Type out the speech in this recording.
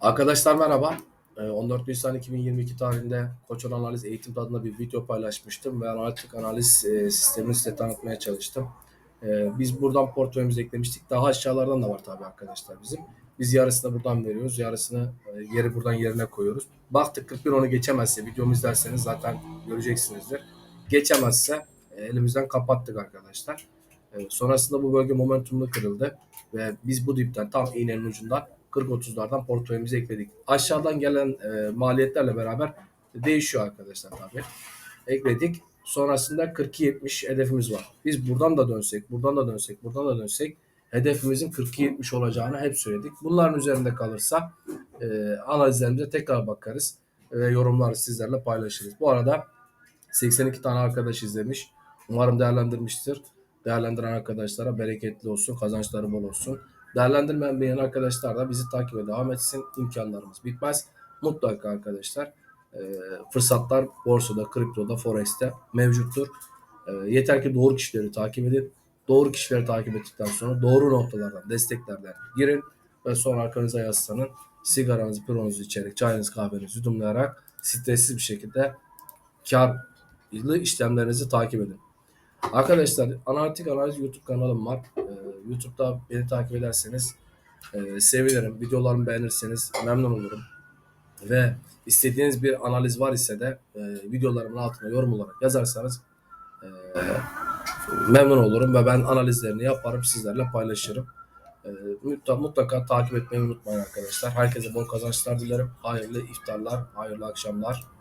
Arkadaşlar merhaba. Ee, 14 Nisan 2022 tarihinde Koçon Analiz Eğitim adında bir video paylaşmıştım ve analitik analiz e, sistemini size tanıtmaya çalıştım. Ee, Biz buradan portföyümüzü eklemiştik. Daha aşağılardan da var tabii arkadaşlar bizim. Biz yarısını buradan veriyoruz. Yarısını e, yeri buradan yerine koyuyoruz. Baktık 41 onu geçemezse videomu izlerseniz zaten göreceksinizdir. Geçemezse e, elimizden kapattık arkadaşlar. Sonrasında bu bölge momentumlu kırıldı ve biz bu dipten tam iğnenin ucundan 40-30'lardan portföyümüze ekledik. Aşağıdan gelen e, maliyetlerle beraber değişiyor arkadaşlar tabii. Ekledik. Sonrasında 42-70 hedefimiz var. Biz buradan da dönsek, buradan da dönsek, buradan da dönsek hedefimizin 42-70 olacağını hep söyledik. Bunların üzerinde kalırsa e, analizlerimize tekrar bakarız ve yorumları sizlerle paylaşırız. Bu arada 82 tane arkadaş izlemiş. Umarım değerlendirmiştir. Değerlendiren arkadaşlara bereketli olsun, kazançları bol olsun. Değerlendirmeyen arkadaşlar da bizi takibe devam etsin. İmkanlarımız bitmez. Mutlaka arkadaşlar e, fırsatlar borsada, kriptoda, forex'te mevcuttur. E, yeter ki doğru kişileri takip edin. Doğru kişileri takip ettikten sonra doğru noktalardan, desteklerden girin ve sonra arkanıza yaslanın. Sigaranızı, pironuzu içerek, çayınızı, kahvenizi yudumlayarak stressiz bir şekilde karlı işlemlerinizi takip edin. Arkadaşlar analitik analiz YouTube kanalım var. Ee, YouTube'da beni takip ederseniz e, sevinirim. Videolarımı beğenirseniz memnun olurum. Ve istediğiniz bir analiz var ise de e, videolarımın altına yorum olarak yazarsanız e, memnun olurum ve ben analizlerini yaparım sizlerle paylaşırım. E, mutlaka, mutlaka takip etmeyi unutmayın arkadaşlar. Herkese bol kazançlar dilerim. Hayırlı iftarlar, hayırlı akşamlar.